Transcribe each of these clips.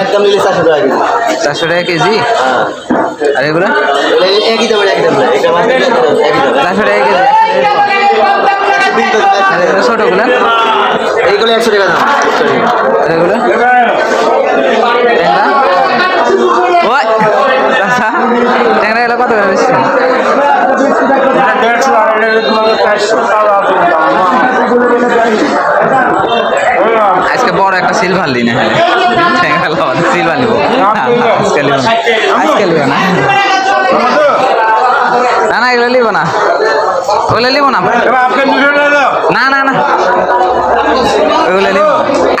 একদম নিলে চারশো টাকা কেজি। চারশো টাকা কেজি? হ্যাঁ। আর এগুলো? একই দামের দামের। চারশো টাকা কেজি। আর এইগুলো একশো টাকা দাম। এগুলো? ট্যাংরা এগুলো কত করে বেশি? একটা সিলভার লিনে হ্যাঁ সিলভার নিবো আজকে নিব না। আজকে নিব না। না না এগুলো নিব না। ওগুলো নিব না। না না না। ওগুলো নিব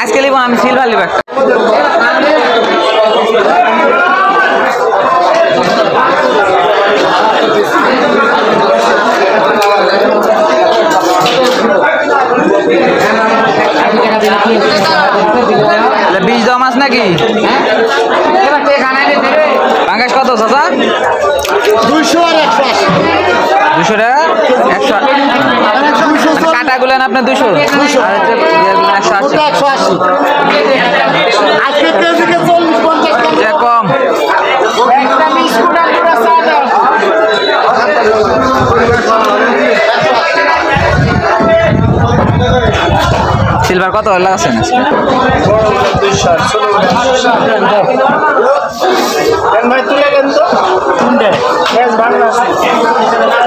আজকে নিব আমি সিলভার নিব একটা। পাঙ্গাস কত চাচা? দুইশো আর একশো আশি। দুশো টাকা? একশো কাটাগুলো আপনার দুশো একশো আশি। যে কম। একটা সিলভার কত লাগাচ্ছেন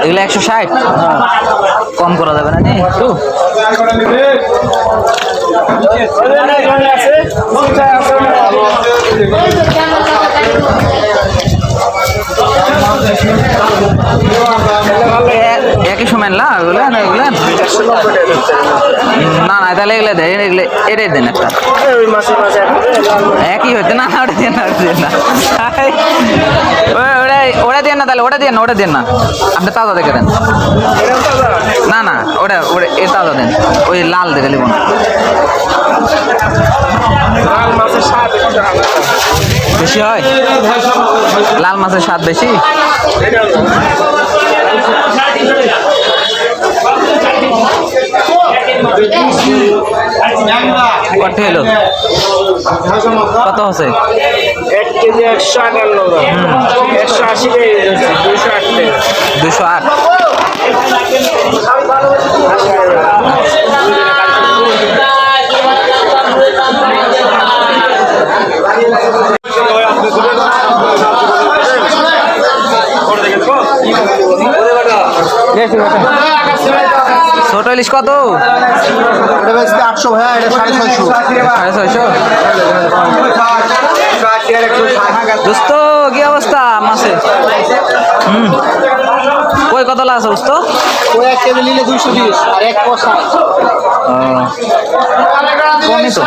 এগুলো একশো ষাট? কম করা যাবে না একটু একই সময় না ওগুলো না, এগুলো? না না, তাহলে এগুলো দেয় এগুলো এটাই দেন একটা। একই হচ্ছে না, ওটা দিয়ে না, ওটা ওটা দিয়ে না তাহলে, ওটা দিয়ে না, ওটা দিয়ে না। আপনি তাজা দেখে দেন। না না, ওটা ওটা, এ তাজা দেন। ওই লাল দেখে নেব। না লাল মাসে সাত বেশি হয়? লাল মাছের স্বাদ বেশি? কত হলো কত হচ্ছে? এক কেজি একশো আটান্ন একশো আশি দুশো আট দুশো আট। ছোট ইলিশ কত আটশো ভাইয়া এটা সাড়ে ছয়শো। সাড়ে ছয়শো? দোস্ত কি অবস্থা মাছের হুম। কই কত লাগছে দোস্ত? ওই এক কেজি নিলে দুইশো বিশ আর এক পয়সা। কমই তো।